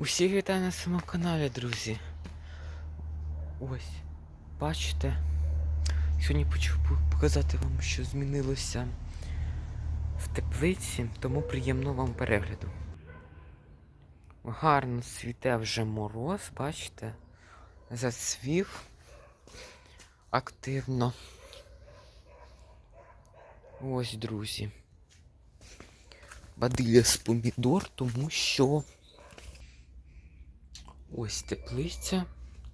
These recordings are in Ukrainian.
Усіх вітаю на своєму каналі, друзі. Ось, бачите. Сьогодні хочу показати вам, що змінилося в теплиці, тому приємного вам перегляду. Гарно світе вже мороз, бачите? Зацвів активно. Ось, друзі. Бадиля з помідор, тому що Ось теплиця.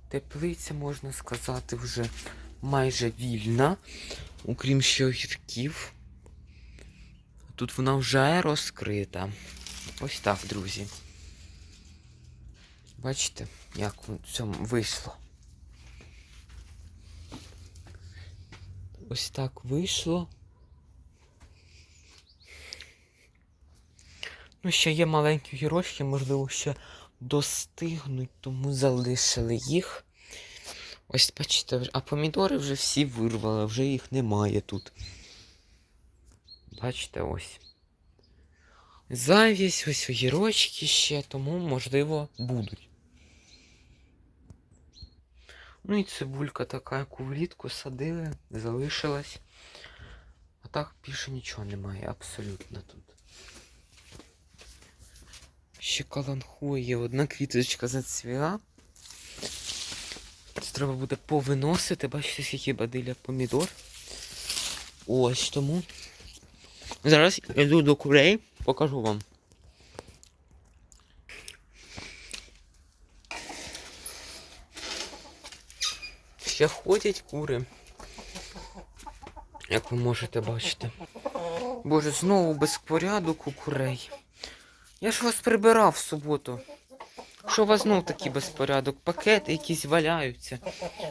Теплиця, можна сказати, вже майже вільна, окрім ще огірків. Тут вона вже розкрита. Ось так, друзі. Бачите, як в цьому вийшло. Ось так вийшло. Ну, ще є маленькі гірочки, можливо, ще достигнуть, тому залишили їх. Ось бачите, а помідори вже всі вирвали, вже їх немає тут. Бачите, ось. Завість, ось огірочки ще, тому, можливо, будуть. Ну і цибулька така, яку влітку садили, залишилась. А так більше нічого немає, абсолютно тут. Ще каланхує, одна квіточка зацвіла. Це треба буде повиносити, бачите, скільки бадиля помідор. Ось тому. Зараз йду до курей, покажу вам. Ще ходять кури. Як ви можете бачити. Боже, знову безпорядок у курей. Я ж вас прибирав в суботу. Що у вас знов такий безпорядок? Пакети якісь валяються.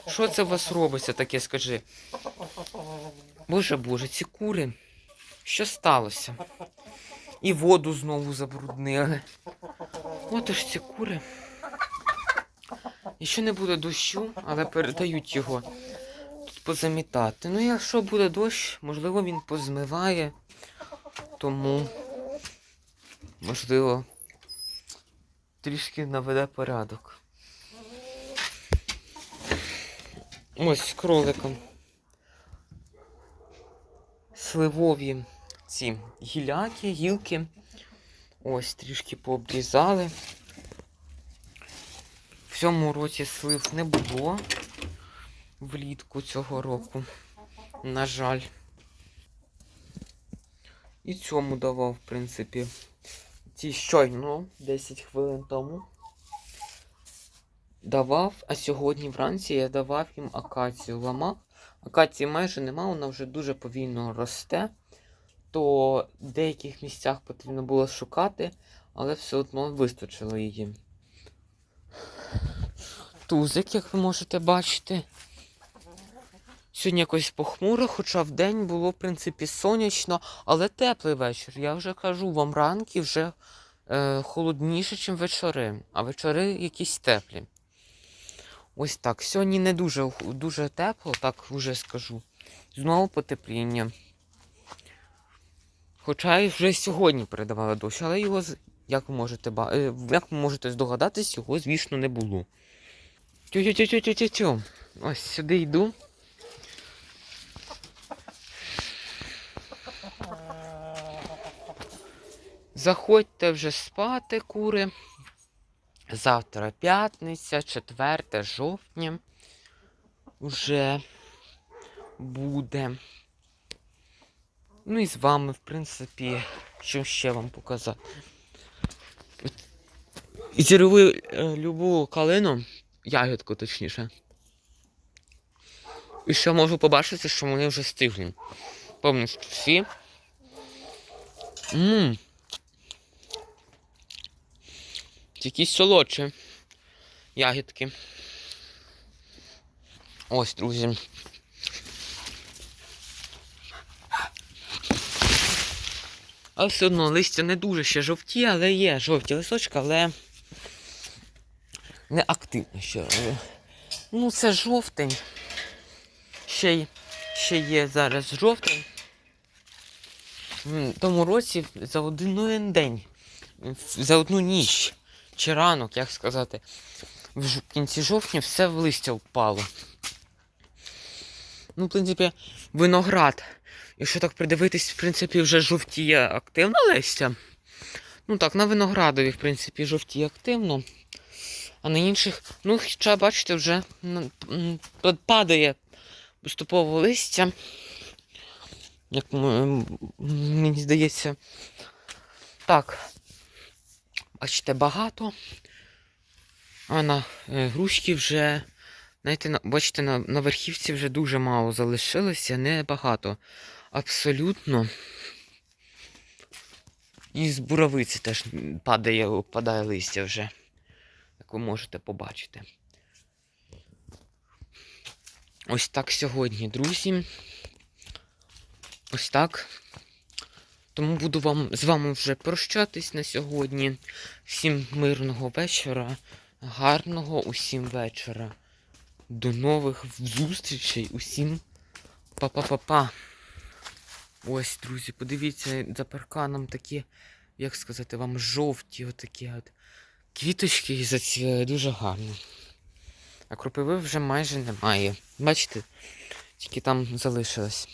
Що це у вас робиться таке, скажи? Боже боже, ці кури. Що сталося? І воду знову забруднили. От ж ці кури. І ще не буде дощу, але передають його тут позамітати. Ну, якщо буде дощ, можливо, він позмиває. Тому можливо, трішки наведе порядок. Ось з кроликом. Сливові ці гіляки, гілки. Ось трішки пообрізали. В цьому році слив не було влітку цього року. На жаль. І цьому давав, в принципі, ці щойно 10 хвилин тому. Давав, а сьогодні вранці я давав їм акацію ламав. Акації майже нема, вона вже дуже повільно росте. То в деяких місцях потрібно було шукати, але все одно вистачило її. Тузик, як ви можете бачити. Сьогодні якось похмуро, хоча в день було, в принципі, сонячно, але теплий вечір. Я вже кажу, вам ранки вже е, холодніше, ніж вечори, а вечори якісь теплі. Ось так. Сьогодні не дуже, дуже тепло, так вже скажу. Знову потепління. Хоча і вже сьогодні передавали дощ, але його, як ви можете, е, як ви можете здогадатись, його, звісно, не було. Тю-тю-тю-тю-тю-тю. Ось сюди йду. Заходьте вже спати, кури. Завтра п'ятниця, 4 жовтня. Уже буде. Ну і з вами, в принципі, що ще вам показати. Зірву е, любу калину, ягідку точніше. І що можу побачити, що вони вже стигли. Повністю всі. Ммм. Якісь солодші ягідки. Ось, друзі. Але все одно листя не дуже ще жовті, але є жовті листочки, але не активно ще. Ну, це жовтень. Ще, ще є зараз жовтень. В тому році за один день, за одну ніч чи ранок, як сказати, в кінці жовтня все в листя впало. Ну, в принципі, виноград. Якщо так придивитись, в принципі, вже жовтіє активно листя. Ну так, на виноградові, в принципі, жовтіє активно. А на інших, ну, хоча, бачите, вже падає поступово листя. Як мені здається. Так. Бачите, багато. А на е, грушки вже. Знаєте, на, бачите, на, на верхівці вже дуже мало залишилося, небагато. Абсолютно. І з буровиці теж падає, падає листя вже. Як ви можете побачити. Ось так сьогодні, друзі. Ось так. Тому буду вам з вами вже прощатись на сьогодні. Всім мирного вечора, гарного усім вечора. До нових зустрічей. Усім па-па-па-па. Ось, друзі, подивіться, за парканом такі, як сказати вам, жовті отакі от квіточки і зацвіли дуже гарно. А кропиви вже майже немає. Бачите, тільки там залишилось.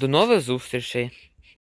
До нових зустрічей!